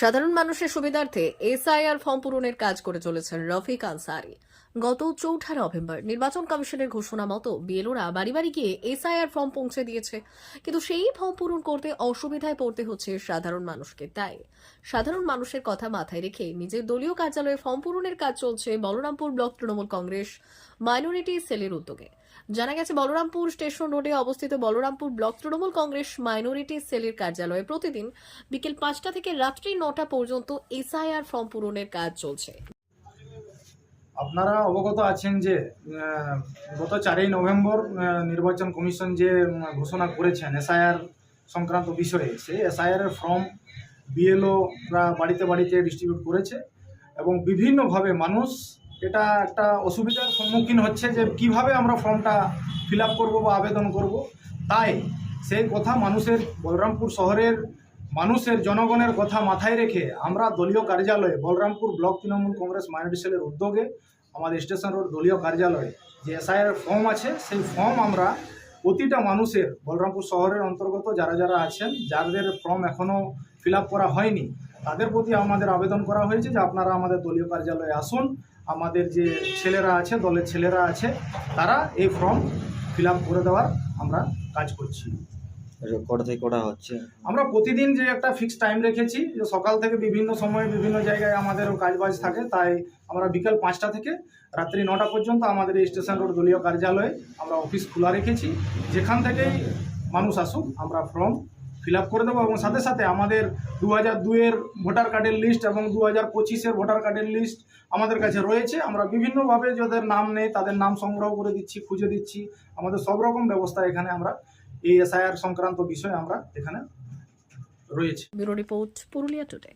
সাধারণ মানুষের সুবিধার্থে এসআইআর ফর্ম পূরণের কাজ করে চলেছেন রফিক আনসারি। গত চৌঠা নভেম্বর নির্বাচন কমিশনের ঘোষণা মতো বিএলওরা বাড়ি বাড়ি গিয়ে এসআইআর ফর্ম পৌঁছে দিয়েছে। কিন্তু সেই ফর্ম পূরণ করতে অসুবিধায় পড়তে হচ্ছে সাধারণ মানুষকে। তাই সাধারণ মানুষের কথা মাথায় রেখে নিজের দলীয় কার্যালয়ে ফর্ম পূরণের কাজ চলছে বলরামপুর ব্লক তৃণমূল কংগ্রেস মাইনরিটি সেলের উদ্যোগে। জানা গেছে, বলরামপুর স্টেশন রোডে অবস্থিত বলরামপুর ব্লক তৃণমূল কংগ্রেস মাইনরিটি সেলের কার্যালয়ে প্রতিদিন বিকেল পাঁচটা থেকে রাত্রি নটা পর্যন্ত এসআইআর ফর্ম পূরণের কাজ চলছে। আপনারা অবগত আছেন যে গত চারই নভেম্বর নির্বাচন কমিশন যে ঘোষণা করেছেন এসআইআর সংক্রান্ত বিষয়ে, সেই এসআইআর এর ফর্ম বিএলওরা বাড়িতে বাড়িতে ডিস্ট্রিবিউট করেছে এবং বিভিন্নভাবে মানুষ এটা একটা অসুবিধার সম্মুখীন হচ্ছে যে কীভাবে আমরা ফর্মটা ফিল আপ করব বা আবেদন করব। তাই সেই কথা মানুষের, বলরামপুর শহরের মানুষের, জনগণের কথা মাথায় রেখে আমরা দলীয় কার্যালয়ে, বলরামপুর ব্লক তৃণমূল কংগ্রেস মাইনরিটি সেলের উদ্যোগে আমাদের স্টেশন রোড দলীয় কার্যালয়ে যে এসআইআর ফর্ম আছে, সেই ফর্ম আমরা প্রতিটা মানুষের, বলরামপুর শহরের অন্তর্গত যারা যারা আছেন, যাদের ফর্ম এখনও ফিল করা হয়নি, তাদের প্রতি আমাদের আবেদন করা হয়েছে যে আপনারা আমাদের দলীয় কার্যালয়ে আসুন। আমাদের যে ছেলেরা আছে দলের ছেলেরা আছে তারা এই ফর্ম ফিল আপ করে দেওয়ার আমরা কাজ করছি। থেকে করা হচ্ছে? আমরা প্রতিদিন যে একটা ফিক্স টাইম রেখেছি যে সকাল থেকে বিভিন্ন সময়ে বিভিন্ন জায়গায় আমাদের কাজ বাজ থাকে তাই আমরা বিকাল পাঁচটা থেকে রাত্রি নটা পর্যন্ত আমাদের এই স্টেশন রোড দলীয় কার্যালয়ে আমরা অফিস খোলা রেখেছি। যেখান থেকেই মানুষ আসুক আমরা ফর্ম ফিল করে দেবো এবং সাথে সাথে আমাদের দু হাজার দুয়ের ভোটার কার্ডের লিস্ট এবং দু হাজার পঁচিশের ভোটার কার্ডের লিস্ট আমাদের কাছে রয়েছে। আমরা বিভিন্নভাবে যাদের নাম নেই তাদের নাম সংগ্রহ করে দিচ্ছি, খুঁজে দিচ্ছি। আমাদের সব রকম ব্যবস্থা এখানে আমরা এই এসআইআর সংক্রান্ত বিষয়ে আমরা এখানে রয়েছে। পুরুলিয়া টুডে।